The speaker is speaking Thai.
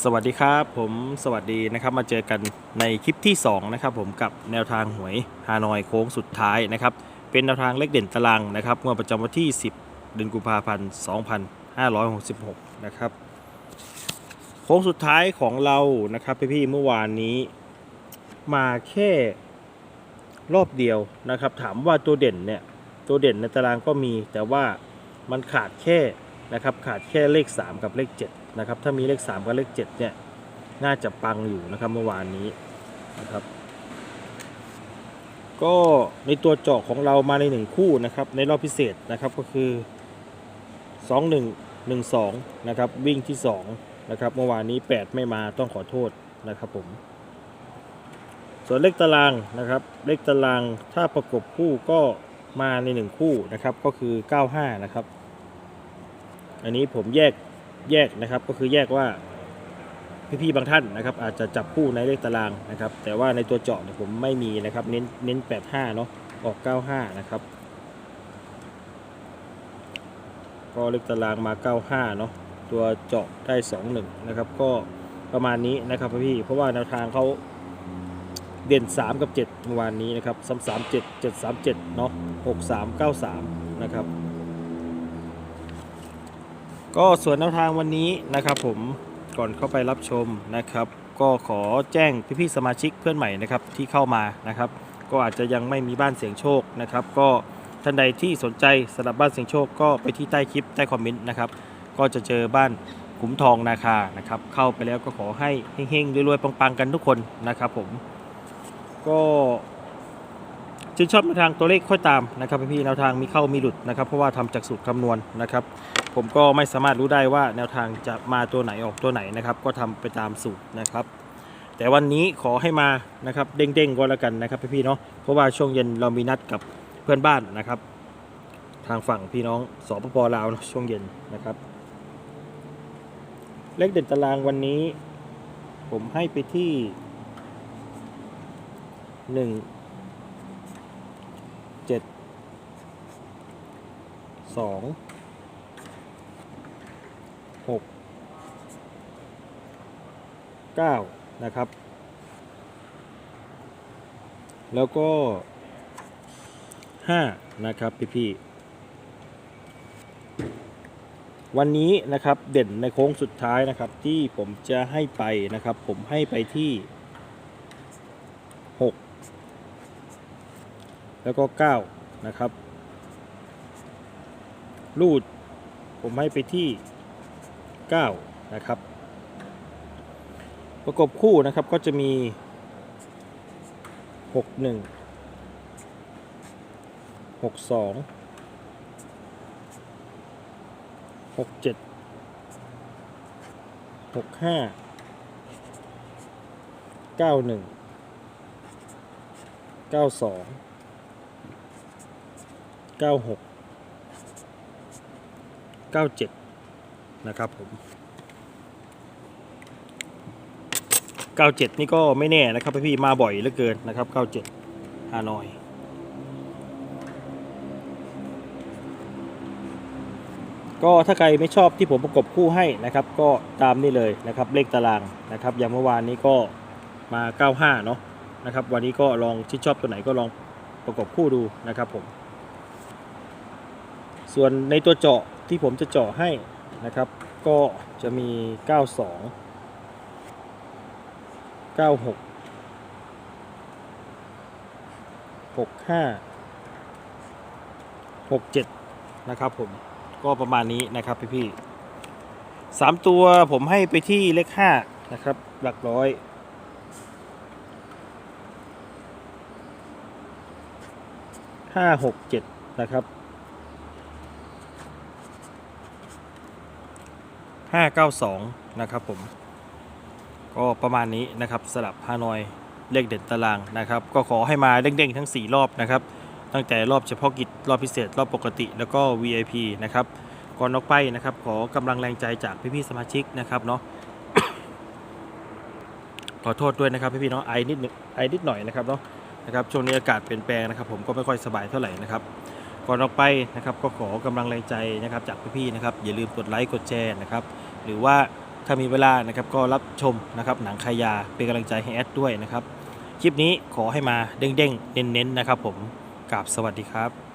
สวัสดีครับผมสวัสดีนะครับมาเจอกันในคลิปที่2นะครับผมกับแนวทางหวยฮานอยโค้งสุดท้ายนะครับเป็นแนวทางเลขเด่นตารางนะครับงวดประจำวันที่ 10 เดือนกุมภาพันธ์ 2566 นะครับโค้งสุดท้ายของเรานะครับพี่ๆเมื่อวานนี้ มาแค่รอบเดียวนะครับ ถามว่าตัวเด่นเนี่ยตัวเด่นในตารางก็มี แต่ว่ามันขาดแค่ นะครับขาดแค่เลข 3 กับเลข7นะครับถ้ามีเลข 3 กับเลข7เนี่ยน่าจะปังอยู่นะครับเมื่อวานนี้นะครับก็ในตัวเจาะของเรามาในหนึ่งคู่นะครับในรอบพิเศษนะครับก็คือ 2 1 1 2นะครับวิ่งที่2นะครับเมื่อวานนี้ 8 ไม่มาต้องขอโทษนะครับผมส่วนเลขตารางนะครับเลขตารางถ้าประกบคู่ก็มาในหนึ่งคู่นะครับก็คือ 95 นะครับ อันนี้ผมแยกแยกนะครับก็คือแยกว่าพี่ๆบางท่านนะครับ อาจจะจับคู่ในเลขตารางนะครับ แต่ว่าในตัวเจาะเนี่ยผมไม่มีนะครับ เน้นเน้น 85 เนาะออก 95 นะครับ ก็เลขตารางมา 95 เนาะตัวเจาะได้ 21 นะครับ ก็ประมาณนี้นะครับพี่เพราะว่าแนวทางเขาเด่น 3 กับ7เมื่อวานนี้นะครับ3 3 7 7 3 7เนาะ6 3 9 3 นะครับ ก็ส่วนแนวทางวันนี้นะครับ ผมก่อนเข้าไปรับชมนะครับ ก็ขอแจ้งพี่ๆสมาชิกเพื่อนใหม่นะครับที่เข้ามานะครับ ก็อาจจะยังไม่มีบ้านเสียงโชคนะครับ ก็ท่านใดที่สนใจสำหรับบ้านเสียงโชคก็ไปที่ใต้คลิปใต้คอมเมนต์นะครับ ก็จะเจอบ้านขุมทองนาคานะครับ เข้าไปแล้วก็ขอให้เฮงๆรวยๆปังๆกันทุกคนนะครับ ผมก็ ชื่นชอบแนทางตัวเลขค่อยตามนะครับพี่แนวทางมีเข้ามีหลุดนะครับ เพราะว่าทำจากสูตรคำนวณนะครับ ผมก็ไม่สามารถรู้ได้ว่าแนวทางจะมาตัวไหนออกตัวไหนนะครับ ก็ทำไปตามสูตรนะครับ แต่วันนี้ขอให้มานะครับเด้งๆก็แล้วกันนะครับพี่เนาะเพราะว่าช่วงเย็นเรามีนัดกับเพื่อนบ้านนะครับ ทางฝั่งพี่น้องสปปลาวนะช่วงเย็นนะครับ เลขเด่นตารางวันนี้ ผมให้ไปที่หนึ่งเจ็ด สองหกเก้านะครับ แล้วก็ห้านะครับพี่พี่ๆวันนี้นะครับเด่นในโค้งสุดท้ายนะครับ ที่ผมจะให้ไปนะครับ ผมให้ไปที่หกแล้วก็เก้านะครับ รูด ผมให้ไปที่ 9 นะครับ ประกบคู่นะครับก็จะมี 6 1 6 2 6 7 6 5 9 1 9 2 9 6 97 นะครับผม 97 นี่ก็ไม่แน่นะครับพี่ๆมาบ่อยเหลือเกินนะครับ 97ฮานอยก็ถ้าใครไม่ชอบที่ผมประกบคู่ให้นะครับ ก็ตามนี่เลยนะครับเลขตารางนะครับ อย่างเมื่อวานนี้ก็มา 95 เนาะนะครับ วันนี้ก็ลองที่ชอบตัวไหนก็ลองประกบคู่ดูนะครับผม ส่วนในตัวเจาะ ที่ผมจะเจาะให้นะครับ ก็จะมี 92 96 65 67 นะครับผมก็ประมาณนี้นะครับพี่พี่ๆสามตัวผมให้ไปที่เลข5นะครับ หลักร้อย ห้าหกเจ็ดนะครับ 592 นะครับผมก็ประมาณนี้นะครับสลับฮานอยเลขเด่นตารางนะครับ ก็ขอให้มาเด้งๆทั้ง 4 รอบนะครับ ตั้งแต่รอบเฉพาะกิจรอบพิเศษ รอบปกติแล้วก็ VIP นะครับก่อนออกไปนะครับ ขอกำลังแรงใจจากพี่ๆสมาชิกนะครับเนาะขอโทษด้วยนะครับพี่ๆเนาะไอนิดหนึงไอนิดหน่อยนะครับเนาะนะครับช่วงนี้อากาศเปลี่ยนแปลงนะครับ ผมก็ไม่ค่อยสบายเท่าไหร่นะครับ ก่อนออกไปนะครับก็ขอกำลังแรงใจนะครับจากพี่ๆนะครับอย่าลืมกดไลค์กดแชร์นะครับหรือว่าถ้ามีเวลานะครับก็รับชมนะครับหนังคายาเป็นกำลังใจให้แอดด้วยนะครับ คลิปนี้ขอให้มาเด้งๆเน้นๆนะครับผมกราบสวัสดีครับ